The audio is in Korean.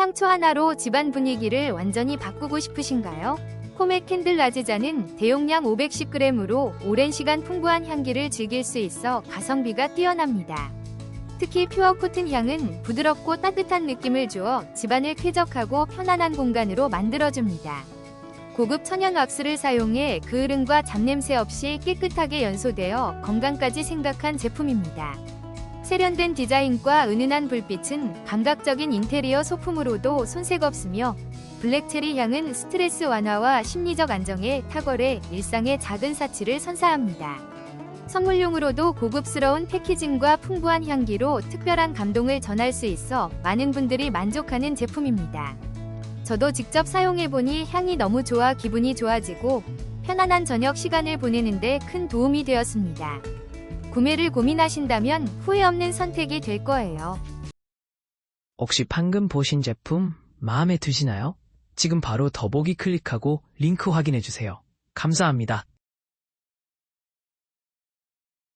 향초 하나로 집안 분위기를 완전히 바꾸고 싶으신가요? 코메 캔들 라지자는 대용량 510g으로 오랜 시간 풍부한 향기를 즐길 수 있어 가성비가 뛰어납니다. 특히 퓨어 코튼 향은 부드럽고 따뜻한 느낌을 주어 집안을 쾌적하고 편안한 공간으로 만들어줍니다. 고급 천연 왁스를 사용해 그을음과 잡냄새 없이 깨끗하게 연소되어 건강까지 생각한 제품입니다. 세련된 디자인과 은은한 불빛은 감각적인 인테리어 소품으로도 손색 없으며 블랙체리 향은 스트레스 완화와 심리적 안정에 탁월해 일상의 작은 사치를 선사합니다. 선물용으로도 고급스러운 패키징과 풍부한 향기로 특별한 감동을 전할 수 있어 많은 분들이 만족하는 제품입니다. 저도 직접 사용해보니 향이 너무 좋아 기분이 좋아지고 편안한 저녁 시간을 보내는데 큰 도움이 되었습니다. 구매를 고민하신다면 후회 없는 선택이 될 거예요. 혹시 방금 보신 제품 마음에 드시나요? 지금 바로 더보기 클릭하고 링크 확인해주세요. 감사합니다.